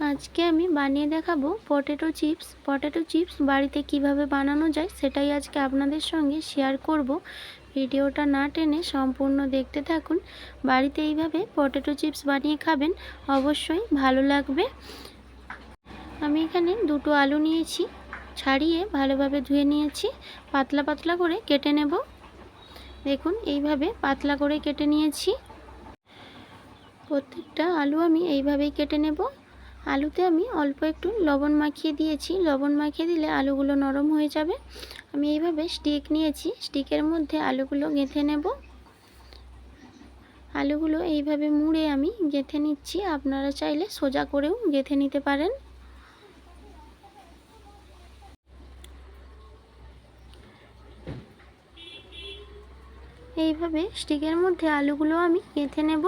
আজকে আমি বানিয়ে দেখাবো পটেটো চিপস পটেটো চিপস বাড়িতে কীভাবে বানানো যায় সেটাই আজকে আপনাদের সঙ্গে শেয়ার করব। ভিডিওটা না টেনে সম্পূর্ণ দেখতে থাকুন। বাড়িতে এইভাবে পটেটো চিপস বানিয়ে খাবেন, অবশ্যই ভালো লাগবে। আমি এখানে দুটো আলু নিয়েছি, ছাড়িয়ে ভালোভাবে ধুয়ে নিয়েছি। পাতলা পাতলা করে কেটে নেব। দেখুন, এইভাবে পাতলা করে কেটে নিয়েছি। প্রত্যেকটা আলু আমি এইভাবেই কেটে নেব। আলুতে আমি অল্প একটু লবণ মাখিয়ে দিয়েছি। লবণ মাখিয়ে দিলে আলুগুলো নরম হয়ে যাবে। আমি এইভাবে স্টিক নিয়েছি। স্টিকের মধ্যে আলুগুলো গেঁথে নেব। আলুগুলো এইভাবে মুড়ে আমি গেঁথে নিচ্ছি। আপনারা চাইলে সোজা করেও গেঁথে নিতে পারেন। এইভাবে স্টিকের মধ্যে আলুগুলো আমি গেঁথে নেব।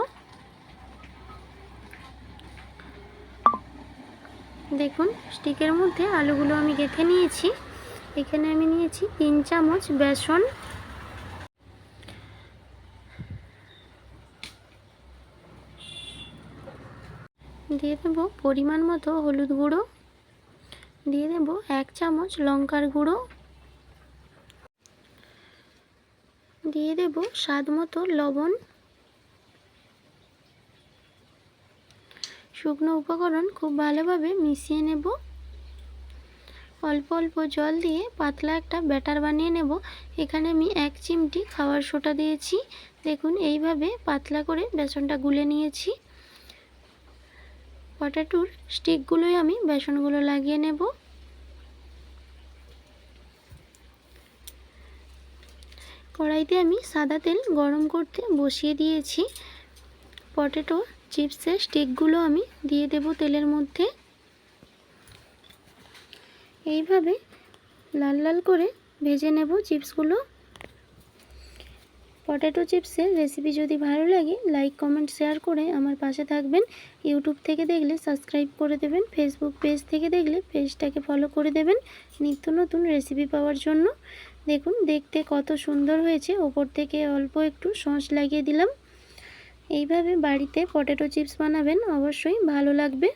দেখুন, স্টিকের মধ্যে আলুগুলো আমি গেঁথে নিয়েছি। এখানে আমি নিয়েছি তিন চামচ বেসন। দিয়ে দেব পরিমাণ মতো হলুদ গুঁড়ো। দিয়ে দেব এক চামচ লঙ্কার গুঁড়ো। দিয়ে দেব স্বাদ মতো লবণ। শুকনো উপকরণ খুব ভালোভাবে মিশিয়ে নেব। অল্প অল্প জল দিয়ে পাতলা একটা ব্যাটার বানিয়ে নেব। এখানে আমি এক চিমটি খাওয়ার সোটা দিয়েছি। দেখুন, এইভাবে পাতলা করে বেসনটা গুলে নিয়েছি। পটাটোর স্টিকগুলোই আমি বেসনগুলো লাগিয়ে নেব। কড়াইতে আমি সাদা তেল গরম করতে বসিয়ে দিয়েছি। পটেটো, চিপসের স্টিকগুলো আমি দিয়ে দেব তেলের মধ্যে। এইভাবে লাল লাল করে ভেজে নেব চিপসগুলো। পটেটো চিপসের রেসিপি যদি ভালো লাগে, লাইক, কমেন্ট, শেয়ার করে আমার পাশে থাকবেন। ইউটিউব থেকে দেখলে সাবস্ক্রাইব করে দেবেন, ফেসবুক পেজ থেকে দেখলে পেজটাকে ফলো করে দেবেন নিত্য নতুন রেসিপি পাওয়ার জন্য। দেখুন, দেখতে কত সুন্দর হয়েছে। ওপর থেকে অল্প একটু সস লাগিয়ে দিলাম। এইভাবে বাড়িতে পটেটো চিপস বানাবেন অবশ্যই ভালো লাগবে।